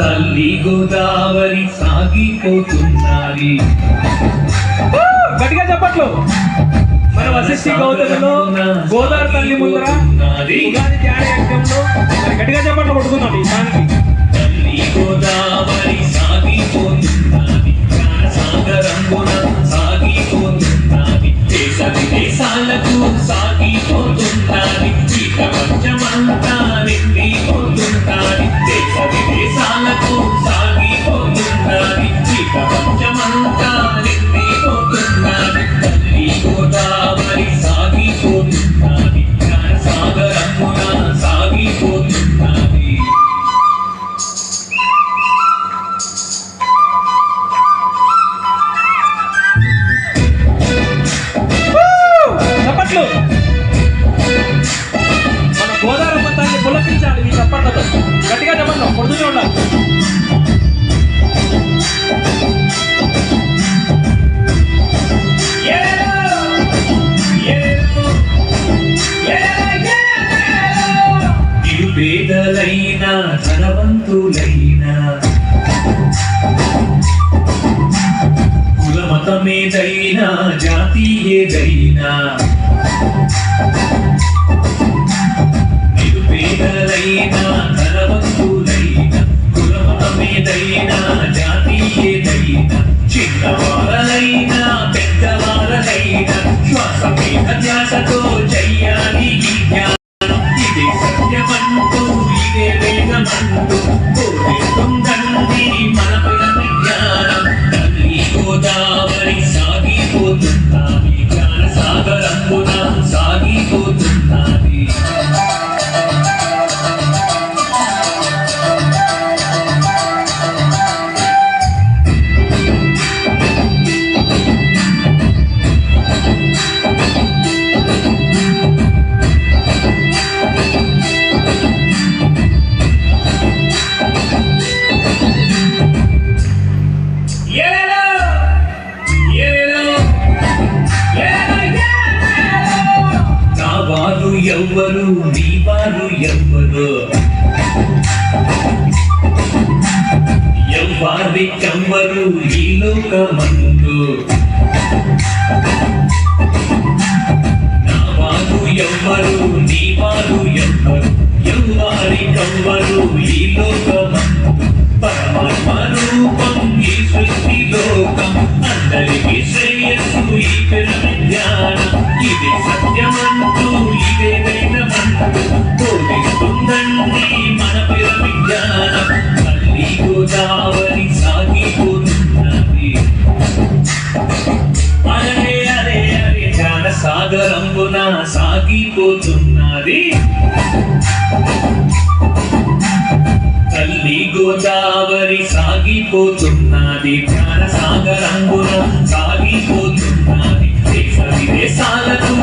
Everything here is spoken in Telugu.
తల్లి గోదావరి సాగిపోతున్నది గట్టిగా చెప్పట్లు. మన వశిష్ఠి గౌతమిలో గోదావరి తల్లి ముందర ఉగాది ధ్యాన యజ్ఞంలో గట్టిగా చెప్పట్లు కొట్టుకుందాం ఈ దానికి తల్లి గోదావరి సాగిపోతున్నది సాగరంగున సాగిపోతున్నది దేశ విదేశాలకు మతమేదైనా జాతి ఏదైనా నిరుపేదలైనా ధనవంతులైనా కుల మతమేదైనా జాతి ఏదైనా చిన్నవారలైనా వారు ఎవ్వరు. ఎవ్వారి కమ్మరు ఈ లోకమందు. నా వారు ఎవ్వరు నీ వారు ఎవ్వరు ఎవ్వారి కమ్మరు ఈ లోకమందు. పరమాత్మ రూపం ఈ సృష్టి లోకం. అందరికి శ్రేయస్సు ఈ పిరమిడ్ జ్ఞానం. ఇది సత్యమంటూ ఇదేదైన మంటూ సాగిపోతున్నది అరే అరే అరే సాగరంబున సాగిపోతున్నది తల్లి గోదావరి సాగిపోతున్నది జ్ఞాన సాగరంబున సాగిపోతున్నది దేశ విదేశాలకు